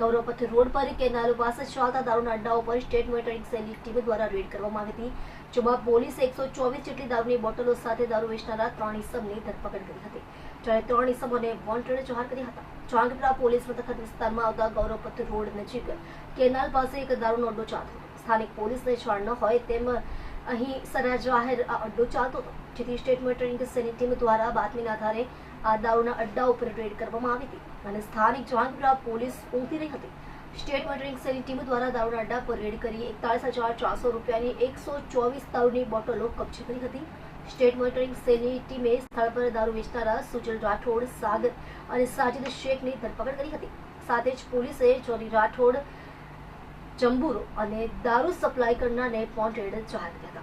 Gauravpath road પર canal પાસે ચાલતા દારૂના અડ્ડાઓ પર સ્ટેટ મોનિટરિંગ સેલની ટીમ દ્વારા રેડ કરવામાં આવી હતી, જેમાં પોલીસે એકસો ચોવીસ જેટલી દારૂની બોટલો સાથે દારૂ વેચનારા ત્રણ ઇસમની ધરપકડ કરી હતી. જ્યારે ત્રણ ઇસમોને વોન્ટેડ જાહેર કર્યા હતા. જહાંગીરપુરા પોલીસ મથક વિસ્તારમાં આવતા ગૌરવપથ રોડ નજીક કેનાલ પાસે એક દારૂનો અડ્ડો ચાલતો સ્થાનિક પોલીસને જાણ ન હોય તેમ અહીં સરા જાહેર અડ્ડો ચાલતો હતો. જેથી સ્ટેટ મોનિટરિંગ સેલની ટીમ દ્વારા બાતમીના આધારે આ અડ્ડા ઉપર રેડ કરવામાં આવી હતી અને સ્થાનિક જહાંગીરપુરા પોલીસ ઊંઘી રહી હતી. સ્ટેટ મોનિટરિંગ સેલની ટીમ દ્વારા દારૂના અડ્ડા પર રેડ કરી એકતાલીસ હજાર ચારસો રૂપિયાની એકસો ચોવીસ દારૂની બોટલો કબજે કરી હતી. સ્ટેટ મોનિટરિંગ સેલની ટીમે સ્થળ પર દારૂ વેચનારા સુજલ રાઠોડ સાગર અને સાજિદ શેખની ધરપકડ કરી હતી. સાથે જ પોલીસે જોની રાઠોડ, જંબુરો અને દારૂ સપ્લાય કરનારને વોન્ટેડ જાહેર કર્યા